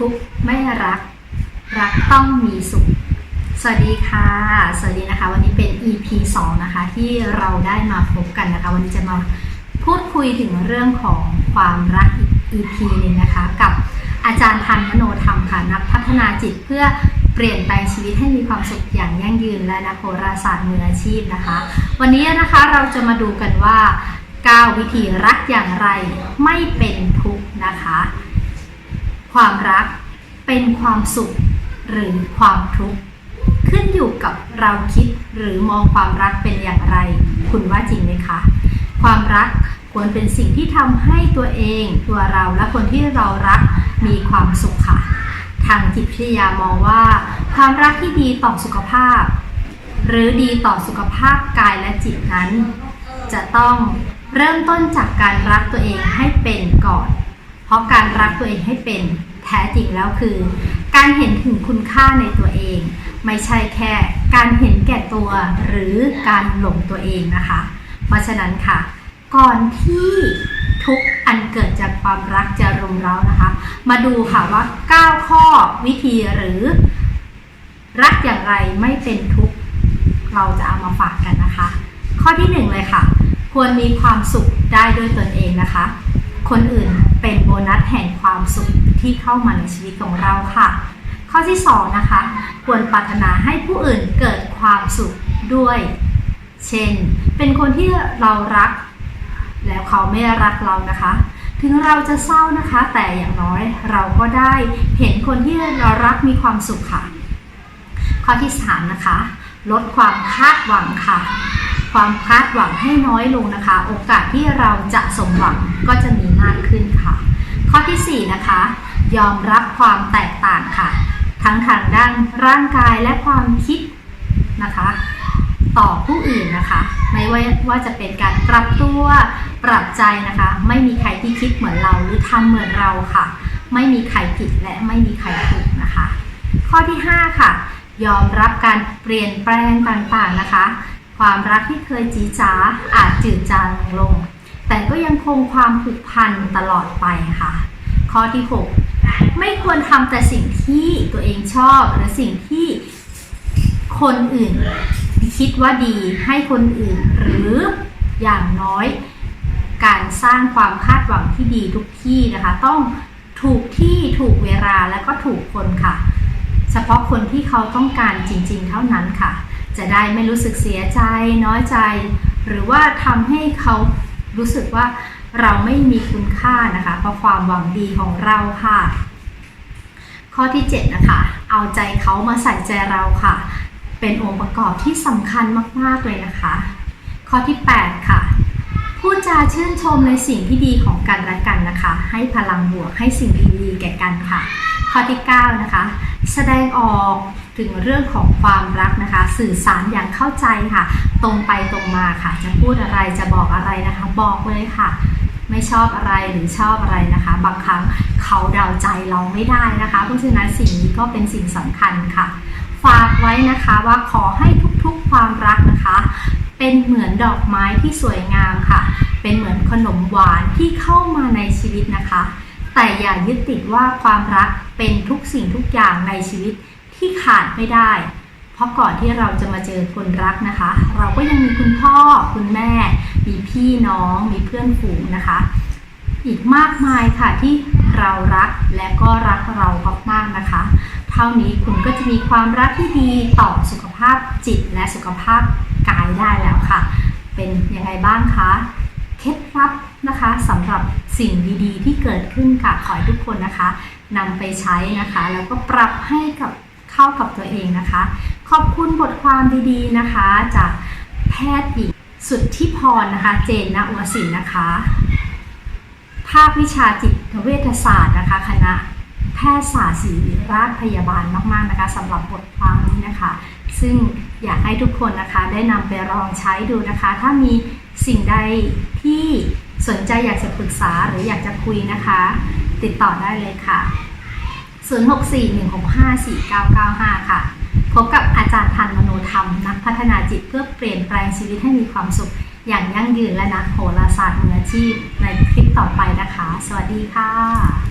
ทุกข์ไม่รัก รักต้องมีสุข สวัสดีค่ะ สวัสดีนะคะ วันนี้เป็น EP 2 นะคะ ที่เราได้มาพบกันนะคะ วันนี้จะมาพูดคุยถึงเรื่องของความรัก EP นึ่งนะคะ กับอาจารย์ทันมโนธรรมค่ะ นักพัฒนาจิตเพื่อเปลี่ยนแปลงชีวิตให้มีความสุขอย่างยั่งยืนและนักโหราศาสตร์มืออาชีพนะคะ วันนี้นะคะเราจะมาดูกันว่า 9 วิธีรักอย่างไรไม่เป็นทุกข์นะคะ ความรักเป็นความสุขหรือความทุกข์ขึ้นอยู่กับเราคิดหรือมองความรักเป็นอย่างไร คุณว่าจริงไหมคะ ความรักควรเป็นสิ่งที่ทำให้ตัวเองตัวเราและคนที่เรารักมีความสุขค่ะ ทางจิตวิทยามองว่า ความรักที่ดีต่อสุขภาพ หรือดีต่อสุขภาพกายและจิตนั้น จะต้องเริ่มต้นจากการรักตัวเองให้เป็นก่อน เพราะการรักตัวเองให้เป็นแท้จริงแล้วคือ การเห็นถึงคุณค่าในตัวเอง ไม่ใช่แค่ การเห็นแก่ตัวหรือการหลงตัวเองนะคะ เพราะฉะนั้นค่ะ ก่อนที่ทุกอันเกิดจากความรักจะรุมเร้านะคะ มาดูค่ะว่า 9 ข้อวิธีหรือ รักอย่างไรไม่เป็นทุกข์เราจะเอามาฝากกันนะคะ ข้อที่หนึ่งเลยค่ะ ควรมีความสุขได้ด้วยตนเองนะคะ คนอื่นเป็นโบนัสแห่งความสุขที่เข้ามาในชีวิตของเราค่ะ ข้อที่สองนะคะควรปรารถนาให้ผู้อื่นเกิดความสุขด้วย เช่น เป็นคนที่เรารัก แล้วเขาไม่รักเรานะคะ ถึงเราจะเศร้านะคะ แต่อย่างน้อยเราก็ได้เห็นคนที่เรารักมีความสุขค่ะ ข้อที่3นะคะลดความคาดหวังค่ะ ความคาดหวังให้น้อยลงนะคะ โอกาสที่เราจะสมหวังก็จะมีมากขึ้นค่ะ ข้อทีสี่ 4 นะคะ ยอมรับความแตกต่างค่ะ ทั้งทางด้านร่างกายและความคิดนะคะ ต่อผู้อื่นนะคะ ไม่ว่าว่าจะเป็นการปรับตัวปรับใจนะคะ ไม่มีใครที่คิดเหมือนเราหรือทำเหมือนเราค่ะ ไม่มีใครผิดและไม่มีใครถูกนะคะ ข้อที่ 5 ค่ะยอมรับการเปลี่ยนแปลงต่างๆนะคะ ความรักที่เคยจีจ๋าอาจจืดจางลง แต่ก็ยังคงความผูกพันตลอดไปค่ะ ข้อที่ 6 ไม่ควรทำแต่สิ่งที่ตัวเองชอบหรือสิ่งที่คนอื่นคิดว่าดีให้คนอื่น หรืออย่างน้อย การสร้างความคาดหวังที่ดีทุกที่นะคะ ต้องถูกที่ถูกเวลาและก็ถูกคนค่ะ เฉพาะคนที่เขาต้องการจริง ๆ เท่านั้นค่ะ จะได้ไม่รู้สึกเสียใจน้อยใจ หรือว่าทำให้เขารู้สึกว่าเราไม่มีคุณค่านะคะ เพราะความหวังดีของเราค่ะ ข้อที่ 7 นะคะ เอาใจเขามาใส่ใจเราค่ะ เป็นองค์ประกอบที่สำคัญมาก ๆ เลยนะคะ ข้อที่ 8 ค่ะพูดจาชื่นชมในสิ่งที่ดีของกันและกันนะคะ ให้พลังบวกให้สิ่งดีๆแก่กันค่ะ ข้อที่ 9 นะคะ แสดงออก ถึงเรื่องของความรักนะคะ สื่อสารอย่างเข้าใจค่ะ ตรงไปตรงมาค่ะ จะพูดอะไรจะบอกอะไรนะคะ บอกเลยค่ะ ไม่ชอบอะไรหรือชอบอะไรนะคะ บางครั้งเขาเดาใจเราไม่ได้นะคะ เพราะฉะนั้นสิ่งนี้ก็เป็นสิ่งสำคัญค่ะ ฝากไว้นะคะว่าขอให้ทุกๆความรักนะคะ เป็นเหมือนดอกไม้ที่สวยงามค่ะ เป็นเหมือนขนมหวานที่เข้ามาในชีวิตนะคะ แต่อย่ายึดติดว่าความรักเป็นทุกสิ่งทุกอย่างในชีวิต ที่ขาดไม่ได้ เพราะก่อนที่เราจะมาเจอคนรักนะคะ เราก็ยังมีคุณพ่อคุณแม่ มีพี่น้อง มีเพื่อนฝูงนะคะ อีกมากมายค่ะที่เรารักและก็รักเรามากๆนะคะ เท่านี้คุณก็จะมีความรักที่ดีต่อสุขภาพจิตและสุขภาพกายได้แล้วค่ะ เป็นยังไงบ้างคะเคล็ดลับนะคะสำหรับสิ่งดีๆ ที่เกิดขึ้นค่ะขอให้ทุกคนนะคะนำไปใช้นะคะ แล้วก็ปรับให้กับ เข้ากับตัวเองนะคะ ขอบคุณบทความดีๆนะคะ จากแพทย์หญิงสุดที่พรนะคะ เจนนะวสินนะคะ ภาควิชาจิตเวชศาสตร์นะคะ คณะแพทยศาสตร์ศิริราชพยาบาลมาก ๆนะคะสำหรับบทความนี้นะคะ ซึ่งอยากให้ทุกคนนะคะได้นำไปลองใช้ดูนะคะ ถ้ามีสิ่งใดที่สนใจอยากจะปรึกษาหรืออยากจะคุยนะคะ ติดต่อได้เลยค่ะ 0641654995 ค่ะ พบกับอาจารย์ทันมโนธรรม นักพัฒนาจิตเพื่อเปลี่ยนแปลงชีวิตให้มีความสุข อย่างยั่งยืนและนักโหราศาสตร์มืออาชีพในคลิปต่อไปนะคะ สวัสดีค่ะ